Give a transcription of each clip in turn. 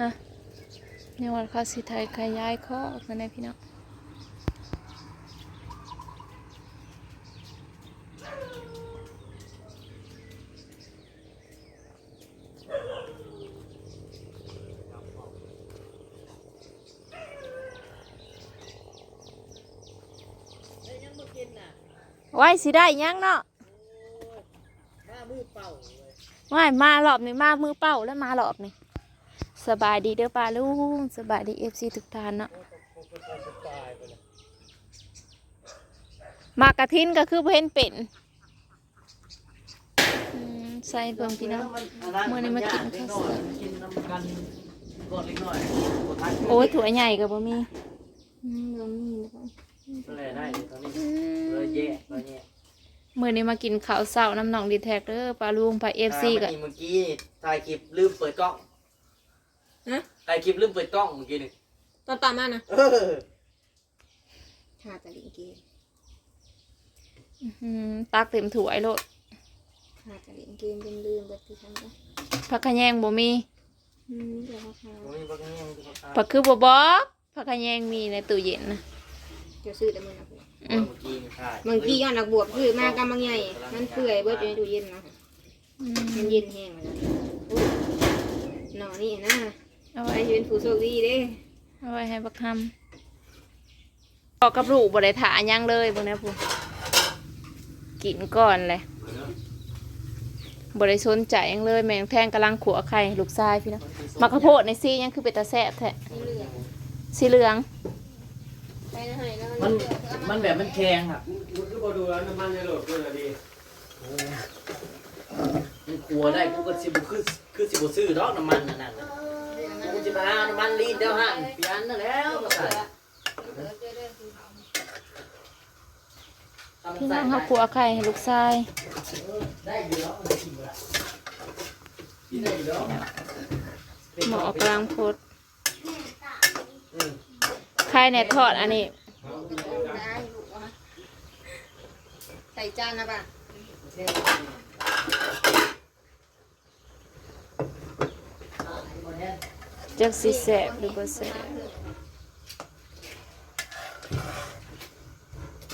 ฮะในวันเขาสิไทยขยายข้อกันได้พี่น้องได้ยังมากินน่ะไว้สิได้ยังเนาะมามือเป่าเลยว่ายมารอบนี้มามือเป้าแล้วมารอบนี้ สบายดีเด้อป้าลุงสบายดีเอฟซีทุกท่านเนาะโอ้โหเป็นคนตายไปเลยมากระทินก็คือบ่เห็นเป็นอืมใส่เบิ่งพี่น้องมื้อนี้มากินข้าวสารกินน้ำกันก่อนเล็กน้อยบ่ทันโอ้ยถั่วใหญ่ก็บ่มีอืมบ่มีนะคะอะไรได้ตอนนี้อืเลมยแย่เลยแย่มื้อนี้มากินข้าวเช้าน้ำหนองดีแท็กเด้อป้าลุงป้าเอฟซีก็เมื่อกี้ถ่ายคลิปลืมเปิดกล้อง ฮะถ่ายคลิปลืมเปิดกล้องเมื่อกี้นี่ตอนตามมานะเออหาแต่ลิงเกมอืมตักเต็มถ้วยโลดหาแต่ลิงเกมลืมลืมแบบที่ทำก็ผักขะแยงบ่มีอืมเดี๋ยวเขาพาโอ้ยบักแง่งบักแง่งผักคือบ่บอกผักขะแยงมีในตู้เย็นนะเดี๋ยวซื้อแต่มือนะพวกอืมเมื่อกี้นี่ถ่ายบางทีย้อนนักบวบซื้อมากำบางใหญ่มันเปื่อยเบิดอยู่ในตู้เย็นนะอืมันมเย็นแห้งแล้วโอ้ยหน่อนี่นะ เอาไปไว้เป็นผู้โชคดีเด้เอาไว้ให้บักคำบอกกับลูกบ่ได้ถาหยังเลยพวกนี้พูกินก่อนเลยบ่ได้สนใจหยังเลย แมงแทงกำลังขัวไข่ลูกชายพี่นะมักข้าวโพดในซียังคือเป็นตาแซ่บแท้นี่เหลืองสีเหลือง ไปนะให้แล้วมันเหลืองเอามัมันแบบมันแข็งอะมันก็บอดูแล้วน้ำมันจะโหลดขึ้นอะดีมันกลัวได้กูก็สิบุคือคือสิบุซื้อดอกน้ำมันนั่นน่ะกู จะมาเอาน้ำมันรีดเดียวฮะเปลี่ยนนั่นแล้วก็ใส่พี่น้องเขาขัวไข่ให้ลูกชายหมอกลังพดไข่ในทอดอันนี้ใส่จานนะป่ะ จักสิแสบหรือบ่แสบ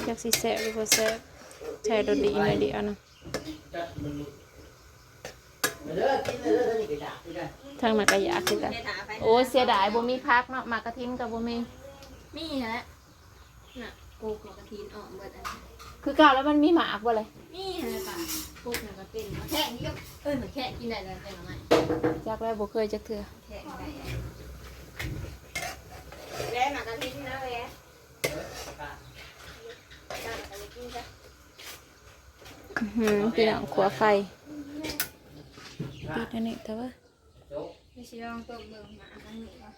จักสิแสบหรือบ่แสบใช่รสดีหน่อยดีอะนมาเด้อกินเด้นทางมากระยาคือกันโอ้เสียดายบ่มีพักเนาะมากระทินกับบ่มีมีแหละน่ะ กูกับกระทินออกเบิดอันนี้คือเก่าแล้วมันมีหมากบ่เลยมีฮะป่ะกูน่ะก็เป็นแค่นี้ก็เออเหมือนแค่กินได้เลยแต่ละไงจักแล้วบ่เคยจักเทื่อแค่ได้แล้หมากกระทินนะแล้จ้าหมากกระทินจ้ะอื้อหือพี่น้องขัวไข่ปิดอันนี้แต่ว่าไม่ใช่ลองต้มเบิ่งหมาทั้งนี้วะ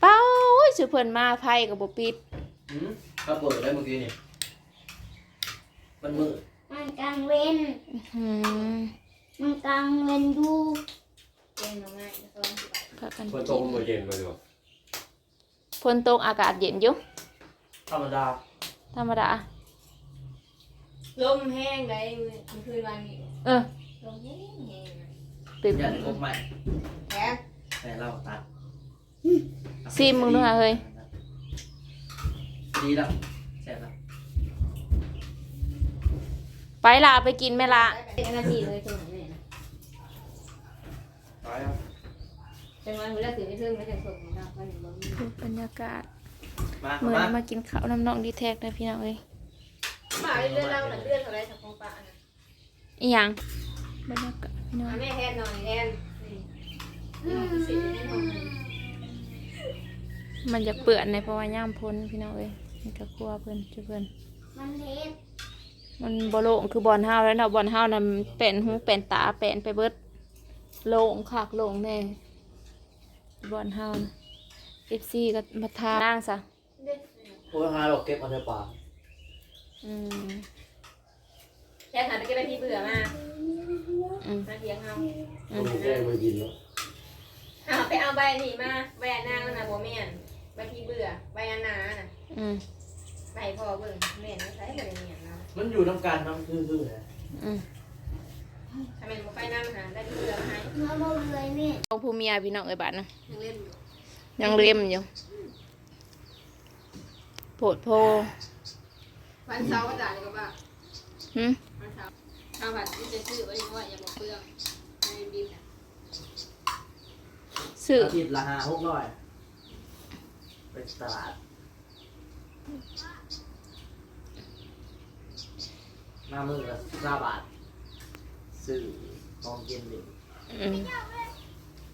เป้าโอ้ยสิเพิ่นมาไผก็บ่ปิดหืมเขาเปิด ได้เมื่อกี้นี่มันมืดมันกลางเว้นอื้อหือมันกลางเว้นดูเก่งง่ายนะสองสิบบาทพากันคนโตกินมันเย็นมาดูฝนตกอากาศเย็นอยู่ธรรมดาธรรมดาลมแห้งได้เมื่อคืนวันนี้เออลมแห้งแห้งตื่นอย่าได้พกใหม่แถมแต่เราตัดซิมมึงดูหาเฮ้ย ดีแล้วแซ่บแล้วไปลาไปกินแม่ละเป็นนาทีเลยตรงนี้นะตายแล้วจังหวะเวลาถึงจะถึงไม่ถึงส่งนะวันนี้บ่มีดูบรรยากาศมาเมื่อมานี้มากินข้าวน้ำน้องดีแท็กนะพี่น้องเอ้ยมาเรื่อยๆเราหนังเลื่อนอะไรสักของป้านะอีหยังบรรยากาศพี่น้องมาแม่แทนหน่อยแทนนี่สิแน่นอนมันจะเปื่อนในเพราะว่าย่ามพ้นพี่น้องเอ้ย นี่ก็กลัวเพิ่นจุเพิ่นมันเล็กมันบ่โล่งคือบอลเฮาแล้วเนาะบอลเฮานํเป็นหูเป็นตาเป็นไปเบิดโล่งคักโล่งแน่บอลเฮานะ FC ก็มาทานั่งซะโอ้ยหาเราเก็บมาในป่าอืมแค่ถามไปก็ได้พี่เบื่อมาอืมมาเทียงเอาอืคนมแก่มากินแล้วเอาไปเอาใบนี่มาใบอันนางนะโบแม่นใบพี่เบื่อใบอันนาน่ะอืม ใบพ่อเบิ่งแม่นใช้ใบเนี่ยนะมันอยู่น้ำกันน้ำคือๆนะอืมถ้าแม่นบ่ไปนั่งหาได้พี่เบื่อมาให้มาบ่เลยแม่ลงผู้เมียพี่น้องเอ้ยบาดนะยังเล่นอยู่ยังเล่มอยู่โผดโพวันเสาร์ก็จ่ายก็บ้าหึวันเสาร์ข้าวผัดที่จะซื้อไว้ยังว่าอย่าบอกเปลืองในบินอะซื้ออาทิตย์ละห้าหกร้อยไปตลาด หน้ามือละสามบาทซื้อของกินดิอืม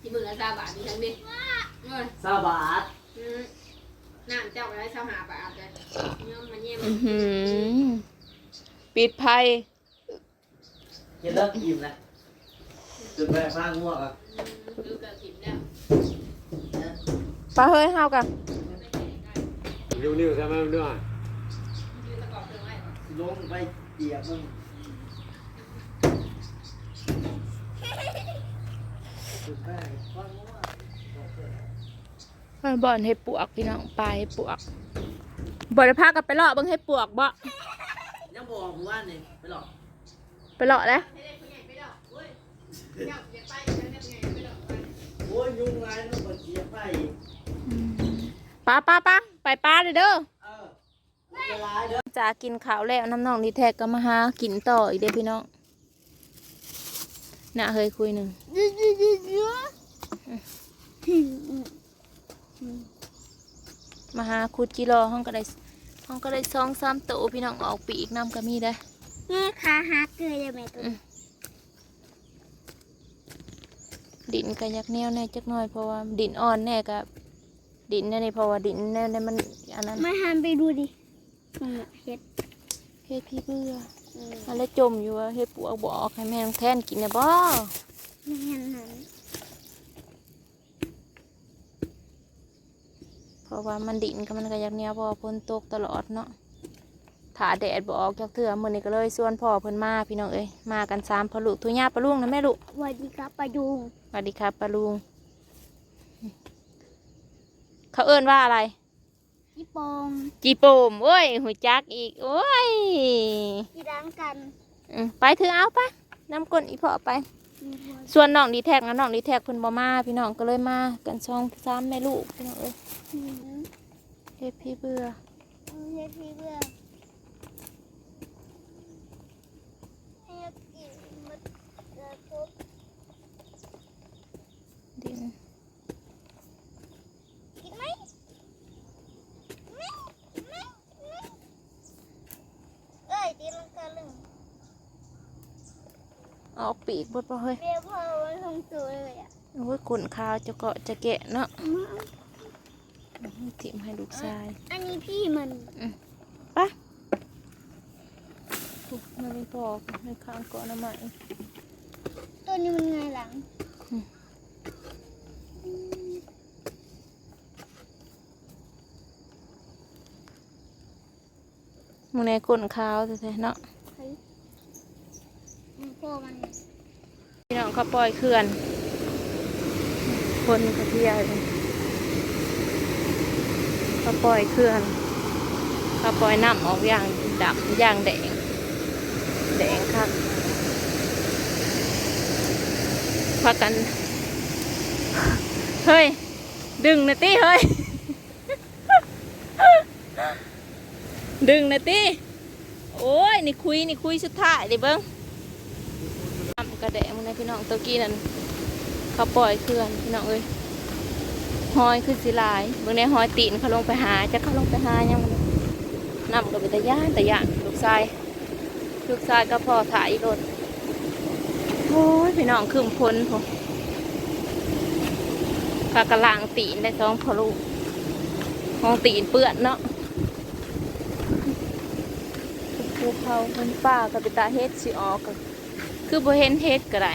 ที่มือละสามบาทมีทั้งดิเงินสามบาทอืมน้ำเจ้าก็ได้เช้าหาบาทเลยเงี้ยมาเยี่ยมอื้อหือปิดไพ่กินเลิกอิ่มแล้วจุดแรกมากง่วงอะดูกระถิ่นแล้วปลาเฮ้ยเฮากันนิ้วๆใช่ไหมมันด้วยยืนตะกอบเติมไว้ ลงไป เกียบมึงจุดแรกมากง่วงมันบ่อนให้ปวกพี่น้องปลาให้ปวกบ่ได้พากันไปเลาะเบิ่งให้ปวกบ่ยังบอกผมว่านี่ไปหรอกไปเลาะแล้วให้ได้ผู้ใหญ่ไปดอกเว้ยอยากอยากไปอยากได้ผู้ใหญ่ไปดอกไปโอ้ยยุงไรต้องมาเกียบไปปลาปลาปลาไปปลาเด้อเด้อ เออเวลาเด้อจะกินข้าวแล้วน้ำน้องดีแท็กก็มาหากินต่ออีกเด้อพี่น้องน่ะเฮยคุยหนึ่งมาหาคุดกิโลห้องก็ได้ห้องก็ได้สองสามโตวพี่น้องออกปีกน้ำก็มีได้อแม่ขาหักเกยได้ไหมตัวนี้ดินก็อยักแนวแน่จักหน่อยเพราะว่าดินอ่อนแน่กับดินแน่นี่เพราะว่าดินแน่นี่มันอันนั้นมาหันไปดูดิ มันน่ะเฮ็ดเฮ็ดพี่เบื่อเอออันแล้วจมอยู่ว่าเฮ็ดปวกบออกให้แม่น้องแทนกินเนี่ยบ่ไม่เห็นหันเพราะว่ามันดินก็มันก็อยักแนวเพราะว่าฝนตกตลอดเนาะถ้าแดดบ่ออกจากเถื่อมื้อนี้ก็เลยชวนพ่อเพิ่นมาพี่น้องเอ้ยมากันสามพ่อลูกทุย่าปลาลุงนะแม่ลูกสวัสดีครับปลาดุงสวัสดีครับปลาลุงเขาเอิ้นว่าอะไร พี่ปองจีโปมโอ้ยหูจักอีกโอ้ยพี่ล้างกันอืมไปถือเอาไปน้ำก้นอีพอไปมีหัวส่วนน้องดีแท็กนะน้องดีแท็กเพิ่นบ่มาพี่น้องก็เลยมากันสองสามแม่ลูกพี่น้องเอ้ยหืมเฮ็ดพี่เบื่อเอาเฮ็ดพี่เบื่อให้กินมันกระทบดินกินไหมไม่ไม่ไม่เอ้ยตีลังกาลึง ออกปีกเบดบ่เฮ้ยเรียกพ่อไว้ทงตัวเลยอะโอ้ยขนขาวจะเกาะจะแกะเนาะทิมให้ลูกชาย อันนี้พี่มันไปปุ๊บมาเป็นปอกในข้างเกาะน้ำมันตัวนี้มันไงหลังมึงในขนขาวแท้ๆเนาะพ่อมันพี่น้องเขาปล่อยเขื่อน คนกระเทียมเขาปล่อยเขื่อนเขาปล่อยน้ำออกอย่างดำอย่างแดง แดงครับพากัน เฮ้ย ดึงนะตี้เฮ้ย ดึงนะตี้โอ้ย นี่คุย นี่คุยสุดท้ายเลยเบิ้งน้ำ กระแดงมันนะพี่น้องตัวกี้นั่นเขาปล่อยเคลื่อนพี่น้องเอ้ยหอยคือสิลายเบิ่งในหอยตีนเขาลงไปหาจะเขาลงไปหายังบ่น้ำก็เป็นตะย่านตะย่านลูกชายลูกชายก็พอถ่ายรถโอ้ยพี่น้องคืมพ้นผมกากระลางตีนได้สองพอลูกห้องตีนเปื้อนเนาะภูเขาเป็นป่ากับเป็นตาเฮ็ดสิออกก็ คือบ่เห็นเฮ็ดก็ได้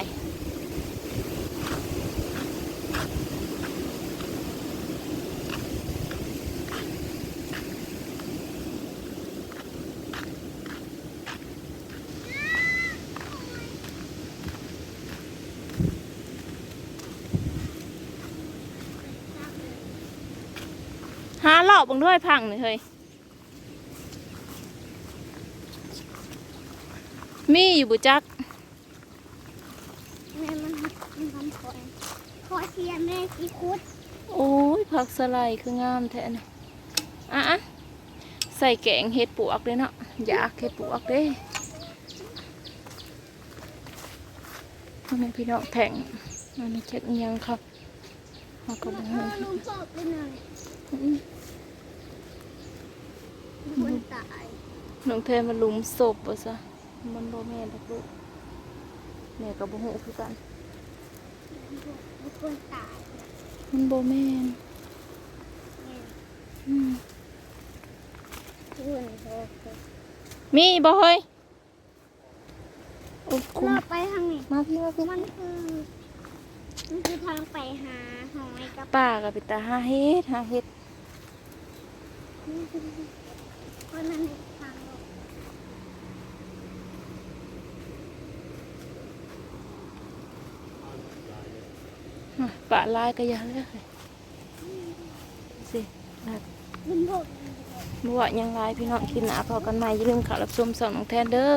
หาเหล่าบังด้วยพังหน่อยเฮ้ยมีอยู่บุจัก แม่มันมันทำคอย ขอ เทียนแม่กีคุดโอ้ยผักสไลด์คืองามแท้นะอะอะใส่แกงเห็ดปวกเลยเนาะอยากเห็ดปวกเด้พ่อแม่พี่น้องแผงอันนี้เช็ดอิหยังครับเขาก็บอกเออลุงศพไปหน่อยคนตายน้องเทนมาลุมศพบ่ซะมันบ่แม่นดอกลูกแม่ก็บ่ฮู้คือกัน คนตายมันบ่แม่นอืมคุณโทษมีบ่เฮ้ยโอ้คุเรามไปทางนี้มาพี่มาพี่มันคือมันคือทางไปหาหอยกับป้าก็ไปตาหาเฮ็ดหาเฮ็ดคนนั้นทางลง อะลายก็ย่าเลยสิบ่ว่าหยังลายพี่น้องกินหนาพอกันใหม่อย่าลืมข่าวรับชมสองน้องแทนเด้อ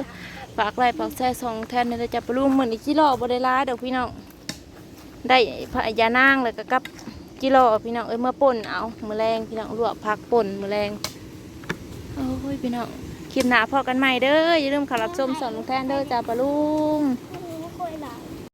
ฝากไลค์ฝากแชร์สองแทนเด้อจะไปลุงมื้อนกิโร่บ่ได้หลายดอกพี่น้องได้พระยานางแล้วก็กับจิโร่พี่น้องเอ้ยเมื่อป่นเอามือแรงพี่น้องลวกผักป่นมือแรงโอ้ยพี่น้องคลิปหนาพอกันใหม่เด้ออย่าลืมข่าวรับชมสองน้องแทนเด้อจ้าปะลุง